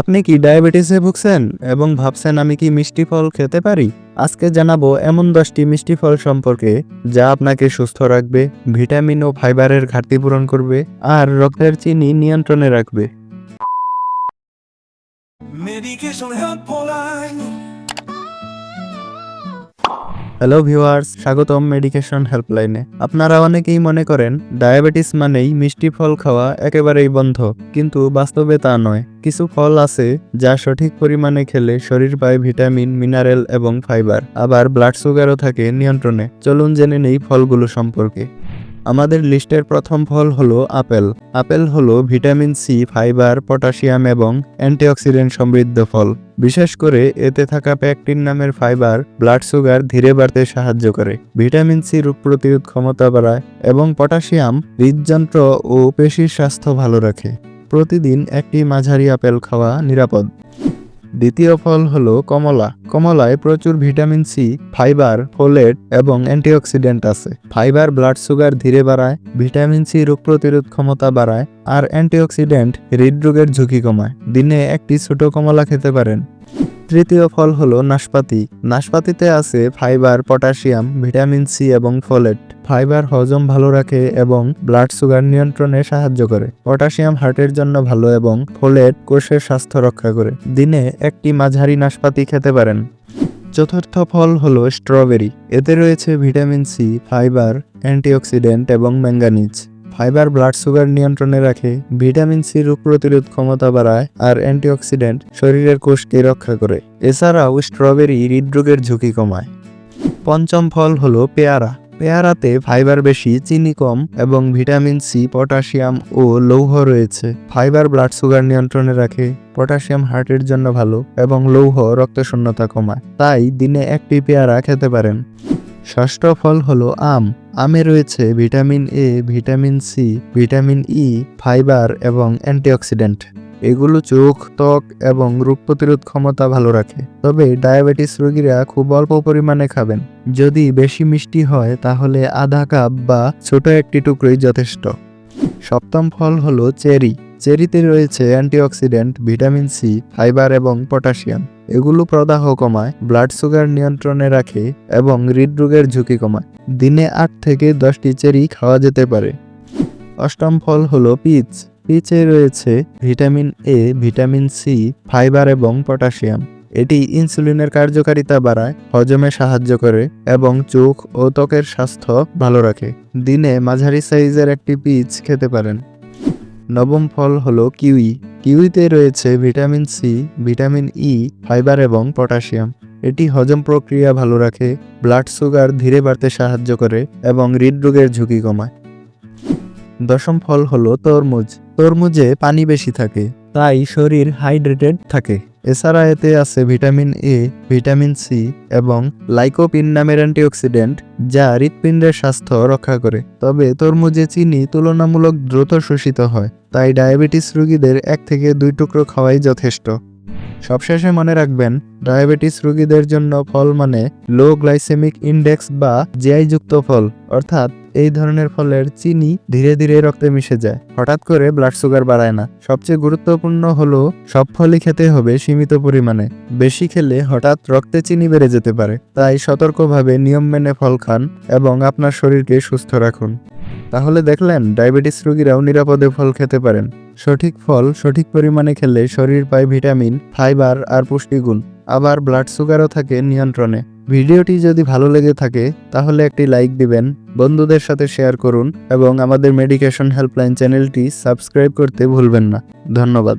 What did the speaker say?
আপনি কি ডায়াবেটিসে ভুগছেন এবং ভাবছেন আমি কি মিষ্টি ফল খেতে পারি আজকে জানাব এমন দশটি মিষ্টি ফল সম্পর্কে যা আপনাকে সুস্থ রাখবে, ভিটামিন ও ফাইবারের ঘাটতি পূরণ করবে, আর রক্তের চিনি নিয়ন্ত্রণে রাখবে. হ্যালো ভিউয়ার্স স্বাগতম মেডিকেশন হেল্পলাইনে আপনারা অনেকেই মনে করেন ডায়াবেটিস মানেই মিষ্টি ফল খাওয়া একেবারেই বন্ধ। কিন্তু বাস্তবে তা নয়। কিছু ফল আছে যা সঠিক পরিমাণে খেলে শরীর পায় ভিটামিন মিনারেল এবং ফাইবার আবার ব্লাড সুগারও থাকে নিয়ন্ত্রণে। চলুন জেনে নেই ফলগুলো সম্পর্কে। আমাদের লিস্টের প্রথম ফল হলো আপেল। আপেল হলো ভিটামিন সি, ফাইবার, পটাশিয়াম এবং অ্যান্টিঅক্সিডেন্ট সমৃদ্ধ ফল। বিশেষ করে এতে থাকা প্যাকটিন নামের ফাইবার ব্লাড সুগার ধীরে বাড়তে সাহায্য করে। ভিটামিন সি রোগ প্রতিরোধ ক্ষমতা বাড়ায় এবং পটাশিয়াম হৃদযন্ত্র ও পেশির স্বাস্থ্য ভালো রাখে। প্রতিদিন একটি মাঝারি আপেল খাওয়া নিরাপদ। দ্বিতীয় ফল হলো কমলা। কমলায় প্রচুর ভিটামিন সি, ফাইবার, ফোলেট এবং অ্যান্টিঅক্সিডেন্ট আছে। ফাইবার ব্লাড সুগার ধীরে বাড়ায়, ভিটামিন সি রোগ প্রতিরোধ ক্ষমতা বাড়ায়, আর অ্যান্টিঅক্সিডেন্ট হৃদরোগের ঝুঁকি কমায়। দিনে একটি ছোট কমলা খেতে পারেন। তৃতীয় ফল হলো নাশপাতি। নাশপাতিতে আছে ফাইবার, পটাশিয়াম, ভিটামিন সি এবং ফোলেট। ফাইবার হজম ভালো রাখে এবং ব্লাড সুগার নিয়ন্ত্রণে সাহায্য করে। পটাশিয়াম হার্টের জন্য ভালো এবং ফোলেট কোষের স্বাস্থ্য রক্ষা করে। দিনে একটি মাঝারি নাশপাতি খেতে পারেন। চতুর্থ ফল হলো স্ট্রবেরি। এতে রয়েছে ভিটামিন সি, ফাইবার, অ্যান্টিঅক্সিডেন্ট এবং ম্যাঙ্গানিজ। ফাইবার ব্লাড সুগার নিয়ন্ত্রণে রাখে, ভিটামিন সি রোগ প্রতিরোধ ক্ষমতা বাড়ায় আর অ্যান্টিঅক্সিডেন্ট শরীরের কোষকে রক্ষা করে। এছাড়াও স্ট্রবেরি হৃদরোগের ঝুঁকি কমায়। পঞ্চম ফল হলো পেয়ারা। পেয়ারাতে ফাইবার বেশি, চিনি কম এবং ভিটামিন সি, পটাশিয়াম ও লৌহ রয়েছে। ফাইবার ব্লাড সুগার নিয়ন্ত্রণে রাখে, পটাশিয়াম হার্টের জন্য ভালো এবং লৌহ রক্তশূন্যতা কমায়। তাই দিনে একটি পেয়ারা খেতে পারেন। ষষ্ঠ ফল হলো আম। আমে রয়েছে vitamin A, vitamin C, vitamin E, fibre এবং অ্যান্টিঅক্সিডেন্ট। এগুলো চোখ, ত্বক এবং রোগ প্রতিরোধ ক্ষমতা ভালো রাখে। তবে ডায়াবেটিস রোগীরা খুব অল্প পরিমাণে খাবেন। যদি বেশি মিষ্টি হয়, তাহলে আধা কাপ বা ছোট একটি টুকরোই যথেষ্ট। সপ্তম ফল হলো চেরি। চেরিতে রয়েছে অ্যান্টিঅক্সিডেন্ট, ভিটামিন সি, ফাইবার এবং পটাশিয়াম। এগুলো প্রদাহ কমায়, ব্লাড সুগার নিয়ন্ত্রণে রাখে এবং হৃদরোগের ঝুঁকি কমায়। দিনে আট থেকে দশটি চেরি খাওয়া যেতে পারে। অষ্টম ফল হলো পিচ পিচে রয়েছে vitamin A vitamin C fibre এবং পটাশিয়াম। এটি ইনসুলিনের কার্যকারিতা বাড়ায়, হজমে সাহায্য করে এবং চোখ ও ত্বকের স্বাস্থ্য ভালো রাখে। দিনে মাঝারি সাইজের একটি পিচ খেতে পারেন। নবম ফল হলো কিউই। কিউইতে রয়েছে vitamin C vitamin E fibre এবং পটাশিয়াম। এটি হজম প্রক্রিয়া ভালো রাখে, ব্লাড সুগার ধীরে বাড়তে সাহায্য করে এবং হৃদরোগের ঝুঁকি কমায়। দশম ফল হলো তরমুজ। তরমুজে পানি বেশি থাকে, তাই শরীর হাইড্রেটেড থাকে। এছাড়া এতে আছে ভিটামিন এ ভিটামিন সি এবং লাইকোপিন নামের অ্যান্টিঅক্সিডেন্ট, যা হৃৎপিণ্ডের স্বাস্থ্য রক্ষা করে। তবে তরমুজে চিনি তুলনামূলক দ্রুত শোষিত হয়, তাই ডায়াবেটিস রোগীদের এক থেকে দুই টুকরো খাওয়াই যথেষ্ট। সবশেষে মনে রাখবেন, ডায়াবেটিস রোগীদের জন্য ফল মানে লো গ্লাইসেমিক ইন্ডেক্স বা জিআই যুক্ত ফল, অর্থাৎ এই ধরনের ফলের চিনি ধীরে ধীরে রক্তে মিশে যায়। হঠাৎ করে ব্লাড সুগার বাড়ায় না। সবচেয়ে গুরুত্বপূর্ণ হলো, সব ফলই খেতে হবে সীমিত পরিমাণে। বেশি খেলে হঠাৎ রক্তে চিনি বেড়ে যেতে পারে। তাই সতর্কভাবে নিয়ম মেনে ফল খান এবং আপনার শরীরকে সুস্থ রাখুন। তাহলে দেখলেন, ডায়াবেটিস রোগীরাও নিরাপদে ফল খেতে পারেন। সঠিক ফল সঠিক পরিমাণে খেলে শরীর পায় ভিটামিন, ফাইবার আর পুষ্টিগুণ। আবার ব্লাড সুগারও থাকে নিয়ন্ত্রণে। ভিডিওটি যদি ভালো লেগে থাকে, তাহলে একটি লাইক দিবেন, বন্ধুদের সাথে শেয়ার করুন, এবং আমাদের মেডিকেশন হেল্পলাইন চ্যানেলটি সাবস্ক্রাইব করতে ভুলবেন না। ধন্যবাদ।